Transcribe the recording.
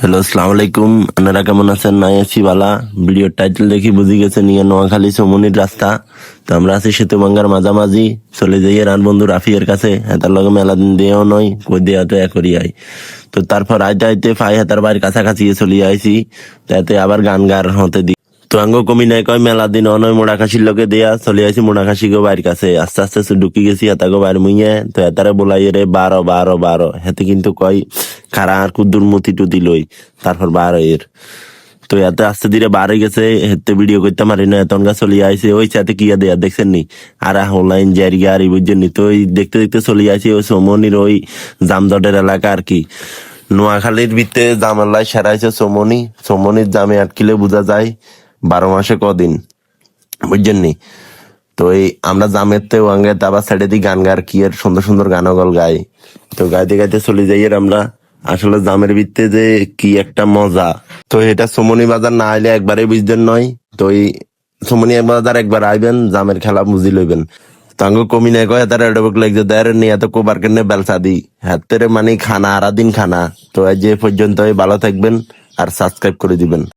Hello আসসালামু আলাইকুম আপনারা কেমন আছেন? নাই আছি, বালা। ভিডিওর টাইটেল দেখি বুঝি গেছে নিয়ে নোয়াখালী সমনির রাস্তা। তো আমরা আছি সেতুবাঙ্গার মাঝামাঝি। চলে যাই রান বন্ধু রাফিয়ের কাছে। হেতার লগে মেলা দিন দিয়েও নয়, কই দেওয়া তো একরি আই। তো তারপর আইতে আইতে ফাই হেতার বাড়ির কাছাকাছি চলে আইছি। তাতে আবার গান গার হতে দি তো আঙ্গ কমি নাই কয়, মেলা দিন অনয় মোড়াখাসির লোকে দেয়া। চলে আইছি মোড়াখাসি গো বাড়ির কাছে। আস্তে আস্তে ঢুকি গেছি হেতা গো বাড়ি মুইয়ে। তো হেতারে বলাই রে, বারো বারো বারো। হেতে কিন্তু কয় খারা আর কুদ্দুর মতি টুতি লই তারপর বারো এর তো এত আস্তে ধীরে বার হয়ে গেছে হেতে ভিডিও করতে পারি না এতন গা চলে আইসে ওই সাথে কি দেয়া দেখছেন নি? আর অনলাইন জারি গাড়ি বুঝছেন নি? তো ওই দেখতে দেখতে চলে আইছে, ওই সমনির ওই জামজটের এলাকা আর কি। নোয়াখালীর ভিতরে জামাল্লায় সেরাইছে সমনি সমনির জামে আটকিলে বোঝা যায়, বারো মাসে কদিন, বুঝছেন নি? তো এই আমরা জামের তে ওয়াঙ্গে তারপর সাইডে দিয়ে গান গার কি এর সুন্দর সুন্দর গান গল গাই তো গাইতে গাইতে চলে যাই আর আমরা আসলে জামের ভিত্তে যে কি একটা মজা। তো এটা সোমনি বাজার না আইলে একবারে বুঝতেন নয়। তো এই সোমনি বাজার একবার আইবেন, জামের খেলা বুঝি লইবেন। তাঙ্গ কমি নাই কয়, তার এডবক লাগছে দেয়ার নিয়ে এত কোবার কেন বেলসা দি। হাতের মানে খানা আরা দিন খানা। তো যে পর্যন্ত ভালো থাকবেন আর সাবস্ক্রাইব করে দিবেন।